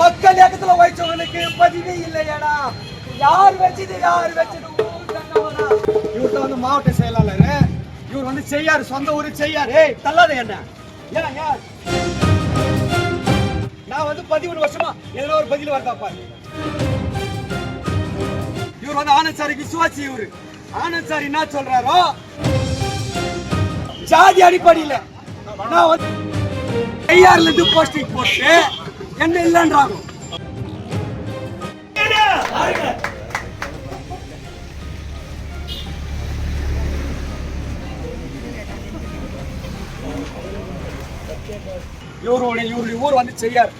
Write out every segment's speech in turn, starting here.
மக்கள் இயக்கத்துல வைச்சவங்களுக்கு பதிவே இல்லையாடா. யார் வச்சது யார் வச்சது? இவர்கிட்ட இவர் தான் வந்து மாவட்ட செயலாளர் இவர் வந்து செய்யாரு சொந்த ஊரு செய்யாரு. ஏய் தள்ளாத என்ன? ஏன்? யார் நான் வந்து பதிமூணு வருஷமா எதனா ஒரு பதில் வரதா பாரு. இவர் வந்து ஆனந்த் சாரி விசுவாசி இவரு. ஆனந்த் சார் என்ன சொல்றாரோ? ஜாதி அடிப்படையில். நான் வந்து ஐஆர்ல இருந்து போஸ்டிங் போட்டு என்ன இல்லைன்றாங்க? இவருடைய இவருடைய ஊர் வந்து செய்யார்.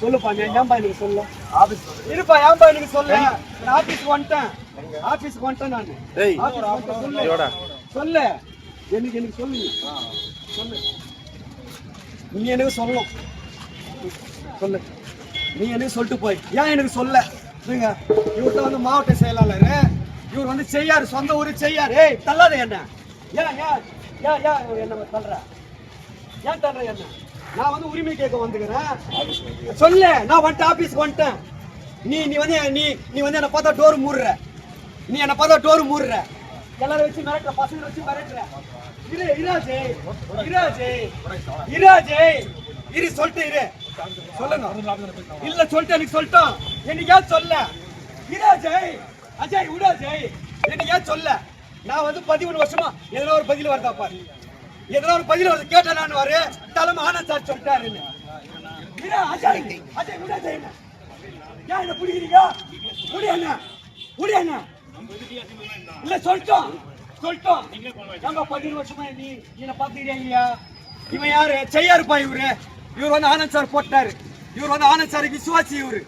சொல்லுப்பா ஏன்பா எனக்கு சொல்ல ஆபீஸ் இருப்பா ஏன்பா எனக்கு சொல்ல நான் ஆபீஸ்க்கு வந்துட்டேன். ஆபீஸ்க்கு வந்துட்டேன் நான். சொல்லு. சொல்லு. எனக்கு எனக்கு சொல்லு நீ. சொல்லு. நீ எனக்கு சொல்லணும். சொல்லு. நீ எனக்கு சொல்லிட்டு போய். ஏன் எனக்கு சொல்ல? நீங்க இவர்கிட்ட வந்து மாவட்ட செயலாளர். இவர் வந்து செய்யாரு சொந்த ஊர் செய்யாரு. ஏய் தள்ளாத என்ன. ஏன் ஏன் ஏன் ஏன் இவர் என்ன தள்ளுற? ஏன் தள்ளுற என்ன? நான் வந்து உரிமை கேட்க வந்துக்கிறேன். சொல்லு நான் வந்துட்டு ஆபீஸ்க்கு வந்துட்டேன். நீ நீ வந்து நீ நீ வந்து என்ன பார்த்தா டோர் மூடுற. நீ என்ன பார்த்தா டோர் மூடுற. எல்லாரும் வச்சு மிரட்டுற பசங்களை வச்சு மிரட்டுற. இரு இராஜே இராஜே இராஜே இரு சொல்லிட்டு இரு. சொல்லுங்க. இல்ல சொல்லிட்டு எனக்கு சொல்லிட்டோம். என்னைக்கா சொல்ல? சொல்ல ஜெய் அஜய் விடா ஜெய் ஏன் சொல்ல? நான் வந்து பதிமூணு வருஷமா எதனா ஒரு பதில் வருதா பாரு. எதனா ஒரு பதில் வருது கேட்டேன் நான் வரு தலைமை ஆனந்த் சார் சொல்லிட்டாருன்னு இரு, அஜய். அஜய் விடா ஜெய் ஏன் என்ன பிடிக்கிறீங்க? முடியண்ணா முடியண்ணா இல்ல சொல்லிட்டோம். சொல்லிட்டோம். நம்ம பதினொரு வருஷமா நீ என்ன பாத்துக்கிறியா இவன் யாரு? செய்யாருப்பா இவரு. இவர் வந்து ஆனந்த் சார் போட்டாரு. இவர் வந்து ஆனந்த் சார் விசுவாசி இவரு.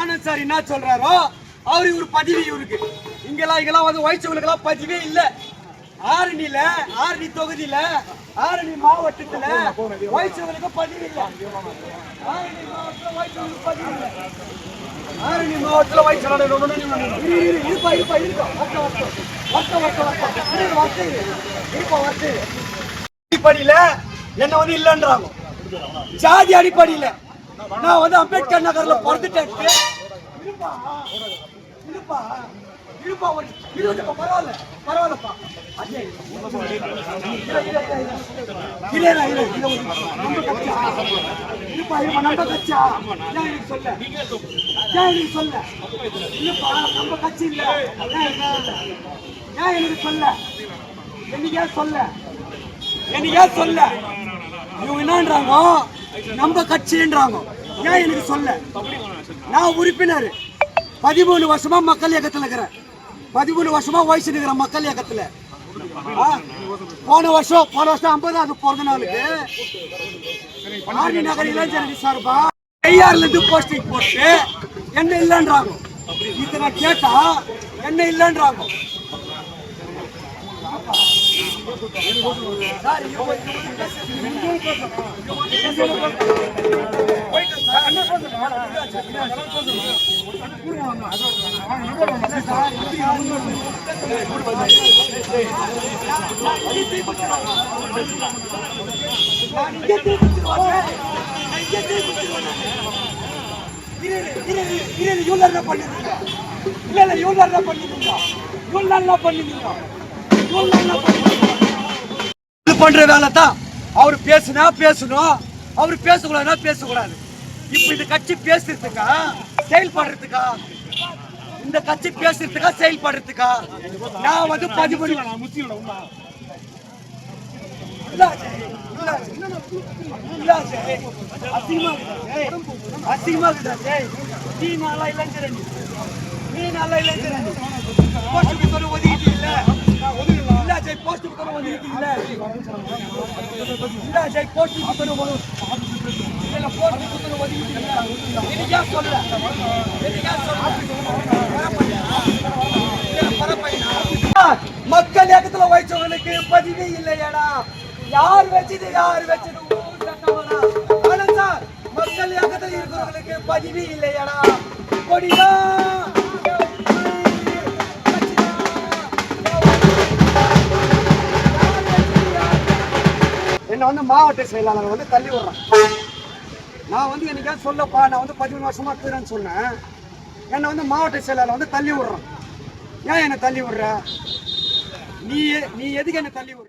ஆனந்த் சார் என்ன சொல்றாரோ அவர் இவர் பதிவு இவருக்கு. இங்கெல்லாம் இங்கெல்லாம் வந்து வயசுகளுக்கெல்லாம் பதிவே இல்லை. ஆரணியில ஆரணி தொகுதியில ஆரணி மாவட்டத்துல வயிற்றுகளுக்கு பதிவு இல்லை. ஆரணி மாவட்டத்துல வயசுகளுக்கு பதிவு இல்லை. ஆரணி மாவட்டத்தில் வயிற்று இருப்பா இருப்பா இருக்கா வருஷம் வருஷம் வருஷம் வருஷம் வருஷம் இரு, இருப்பா வருஷம் படியில என்ன வந்து இல்லைன்றாங்க. ஜாதி அடிப்படையில் நான் வந்து அம்பேத்கர் நகர்ல பிறந்துட்டேன் பரவாயில்ல பரவாயில்லப்பா நம்ம கட்சியா? சொல்ல? ஏன் எனக்கு சொல்ல? இல்லப்பா, நம்ம கட்சி இல்ல. ஏன் எனக்கு சொல்ல? ஏன் சொல்ல? எனக்கு ஏன் சொல்ல? இவங்க என்னன்றாங்க? நம்ம கட்சின்றாங்க. ஏன் எனக்கு சொல்ல? நான் உறுப்பினர். பதிமூணு வருஷமா மக்கள் இயக்கத்தில் இருக்கிறேன். பதிமூணு வருஷமா வயசு இருக்கிற மக்கள் இயக்கத்தில். போன வருஷம் போன வருஷம் ஐம்பதாவது பிறந்த நாளுக்கு ஆர்டி நகர் இளைஞரணி சார்பா ஐஆர்ல இருந்து போஸ்டிங் போட்டு என்ன இல்லைன்றாங்க? இதை நான் கேட்டா என்ன இல்லைன்றாங்க சார், இவங்க- இவங்க போயிட்டு சார், அண்ணா சொல்லுங்க. நான் இங்கே தீர்த்துருவேன். நான் இங்கே தீர்த்துருவேன். இரு, இரு, இரு, இரு, இரு, இவ்வளவு நேரம் பண்ணிருந்தீங்க. இல்ல, இல்ல, இவ்வளவு நேரம் பண்ணிருந்தீங்க. இவ்வளவு நேரம் பண்ணிருந்தீங்க. இது பண்ற வேலை தான் அவர் பேசுனா பேசணும். அவர் பேசக்கூடாதுன்னா பேசக்கூடாது. இப்ப இந்த கட்சி பேசுறதுக்கா செயல்படுறதுக்கா? இந்த கட்சி பேசுறதுக்கா செயல்படுறதுக்கா? நான் வந்து பதிமொழி இல்ல, இல்ல, அசிங்கமா இருக்குதா, நீ நல்லா இளைஞர் நீ. நல்லா இளைஞர் இல்ல. எனக்கு ஏன் சொல்லல? எனக்கு ஏன் சொல்லல? இல்ல, பரப்பையா? மக்கள் இயக்கத்துல வைச்சவங்களுக்கு பதிவே இல்லையாடா யார் வச்சது யார் வச்சது மக்கள் இயக்கத்துல இருக்கிறவங்களுக்கு பதிவே இல்லையாடா கொடிதான் என்ன வந்து மாவட்ட செயலாளர் வந்து தள்ளி விடுறான். நான் வந்து என்னைக்காவது சொல்லப்பா நான் வந்து பதிமூணு வருஷமா இருக்கிறேன்னு சொன்னேன். என்னை வந்து மாவட்ட செயலாளர் வந்து தள்ளி விடுறான். ஏன் என்னை தள்ளி விடுற? நீ நீ எதுக்கு என்னை தள்ளி விடுற?